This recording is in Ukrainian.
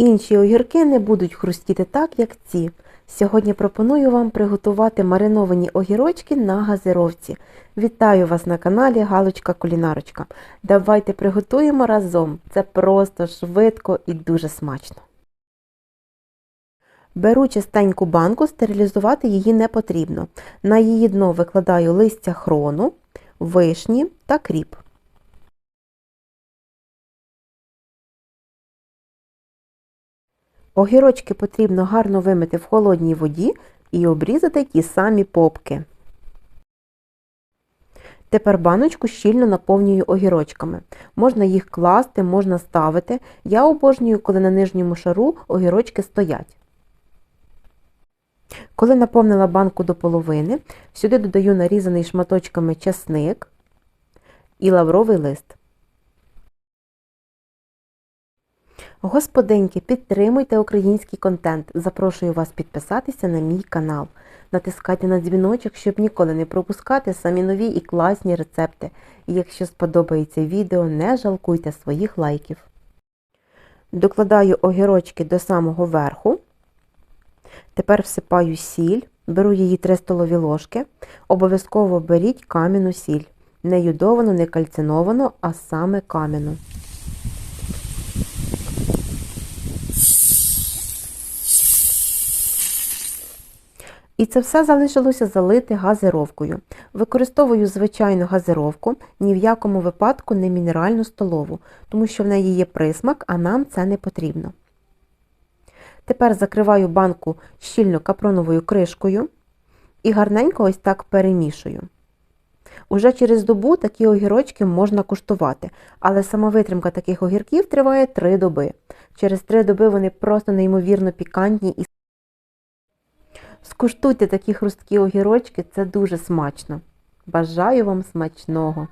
Інші огірки не будуть хрустіти так, як ці. Сьогодні пропоную вам приготувати мариновані огірочки на газировці. Вітаю вас на каналі Галочка Кулінарочка. Давайте приготуємо разом. Це просто швидко і дуже смачно. Беру чистеньку банку, стерилізувати її не потрібно. На її дно викладаю листя хрону, вишні та кріп. Огірочки потрібно гарно вимити в холодній воді і обрізати ті самі попки. Тепер баночку щільно наповнюю огірочками. Можна їх класти, можна ставити. Я обожнюю, коли на нижньому шару огірочки стоять. Коли наповнила банку до половини, сюди додаю нарізаний шматочками часник і лавровий лист. Господинки, підтримуйте український контент. Запрошую вас підписатися на мій канал. Натискайте на дзвіночок, щоб ніколи не пропускати самі нові і класні рецепти. І якщо сподобається відео, не жалкуйте своїх лайків. Докладаю огірочки до самого верху. Тепер всипаю сіль, беру її 3 столові ложки. Обов'язково беріть кам'яну сіль. Не юдовану, не кальциновану, а саме кам'яну. І це все залишилося залити газировкою. Використовую звичайну газировку, ні в якому випадку не мінеральну столову, тому що в неї є присмак, а нам це не потрібно. Тепер закриваю банку щільно капроновою кришкою і гарненько ось так перемішую. Уже через добу такі огірочки можна куштувати, але сама витримка таких огірків триває 3 доби. Через 3 доби вони просто неймовірно пікантні і Скуштуйте такі хрусткі огірочки, це дуже смачно. Бажаю вам смачного!